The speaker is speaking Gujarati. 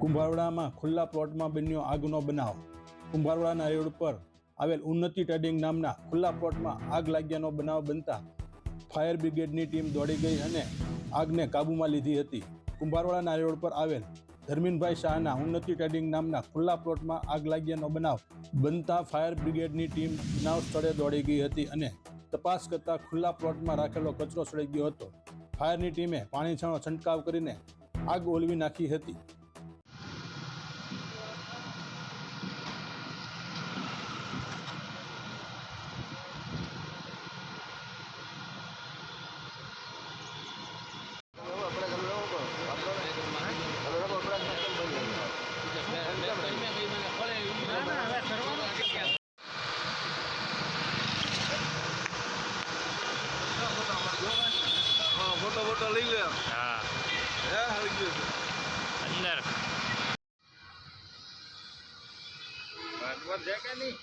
કુંભારવાડામાં ખુલ્લા પ્લોટમાં બન્યો આગનો બનાવ. કુંભારવાડાના રોડ પર આવેલ ઉન્નતિ ટ્રેડિંગ નામના ખુલ્લા પ્લોટમાં આગ લાગ્યાનો બનાવ બનતા ફાયર બ્રિગેડની ટીમ દોડી ગઈ અને આગને કાબૂમાં લીધી હતી. કુંભારવાડાના રોડ પર આવેલ ધર્મીનભાઈ શાહના ઉન્નતિ ટ્રેડિંગ નામના ખુલ્લા પ્લોટમાં આગ લાગ્યાનો બનાવ બનતા ફાયર બ્રિગેડની ટીમ બનાવ સ્થળે દોડી ગઈ હતી અને તપાસ કરતાં ખુલ્લા પ્લોટમાં રાખેલો કચરો સળી ગયો હતો. ફાયરની ટીમે પાણી છાણો છંટકાવ કરીને આગ ઓલવી નાખી હતી. ફોટો લઈ લે હા હે આવી ગયું અંદર ભાગવત છે કે નહીં